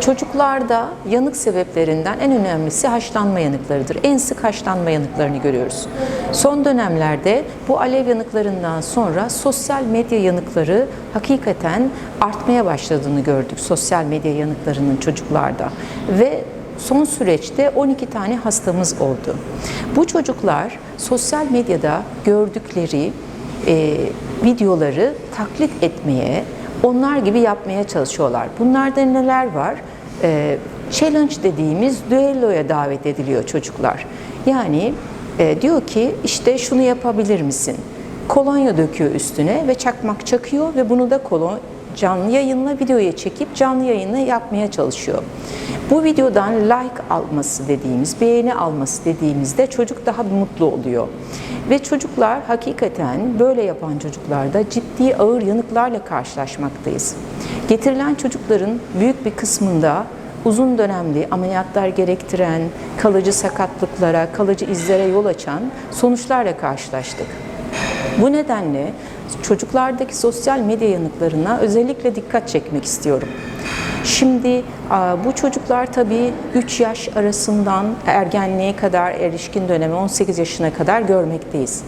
Çocuklarda yanık sebeplerinden en önemlisi haşlanma yanıklarıdır. En sık haşlanma yanıklarını görüyoruz. Son dönemlerde bu alev yanıklarından sonra sosyal medya yanıkları hakikaten artmaya başladığını gördük. Sosyal medya yanıklarının çocuklarda ve son süreçte 12 tane hastamız oldu. Bu çocuklar sosyal medyada gördükleri e, videoları taklit etmeye, onlar gibi yapmaya çalışıyorlar. Bunlarda neler var? E, challenge dediğimiz düelloya davet ediliyor çocuklar. Yani e, diyor ki işte şunu yapabilir misin? Kolonya döküyor üstüne ve çakmak çakıyor ve bunu da kolon canlı yayınla videoya çekip canlı yayını yapmaya çalışıyor. Bu videodan like alması dediğimiz, beğeni alması dediğimizde çocuk daha mutlu oluyor. Ve çocuklar hakikaten böyle yapan çocuklarda ciddi ağır yanıklarla karşılaşmaktayız. Getirilen çocukların büyük bir kısmında uzun dönemli ameliyatlar gerektiren, kalıcı sakatlıklara, kalıcı izlere yol açan sonuçlarla karşılaştık. Bu nedenle çocuklardaki sosyal medya yanıklarına özellikle dikkat çekmek istiyorum. Şimdi bu çocuklar tabii 3 yaş arasından ergenliğe kadar, erişkin dönemi 18 yaşına kadar görmekteyiz.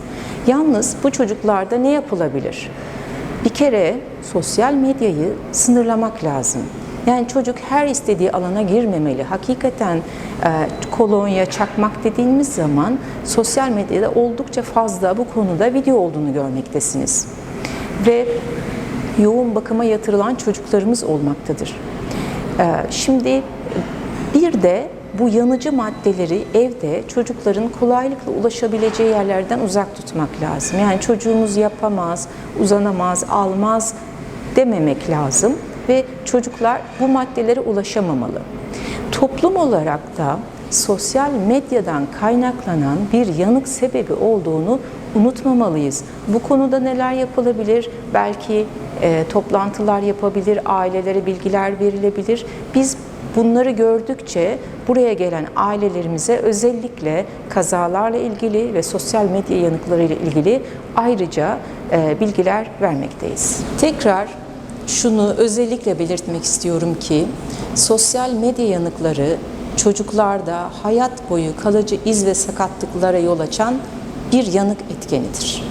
Yalnız bu çocuklarda ne yapılabilir? Bir kere sosyal medyayı sınırlamak lazım. Yani çocuk her istediği alana girmemeli. Hakikaten e, kolonya, çakmak dediğimiz zaman sosyal medyada oldukça fazla bu konuda video olduğunu görmektesiniz. Ve yoğun bakıma yatırılan çocuklarımız olmaktadır. E, şimdi bir de bu yanıcı maddeleri evde çocukların kolaylıkla ulaşabileceği yerlerden uzak tutmak lazım. Yani çocuğumuz yapamaz, uzanamaz, almaz dememek lazım ve çocuklar bu maddelere ulaşamamalı. Toplum olarak da sosyal medyadan kaynaklanan bir yanık sebebi olduğunu unutmamalıyız. Bu konuda neler yapılabilir? Belki e, toplantılar yapabilir, ailelere bilgiler verilebilir. Biz bunları gördükçe buraya gelen ailelerimize özellikle kazalarla ilgili ve sosyal medya yanıklarıyla ilgili ayrıca e, bilgiler vermekteyiz. Tekrar şunu özellikle belirtmek istiyorum ki sosyal medya yanıkları çocuklarda hayat boyu kalıcı iz ve sakatlıklara yol açan bir yanık etkenidir.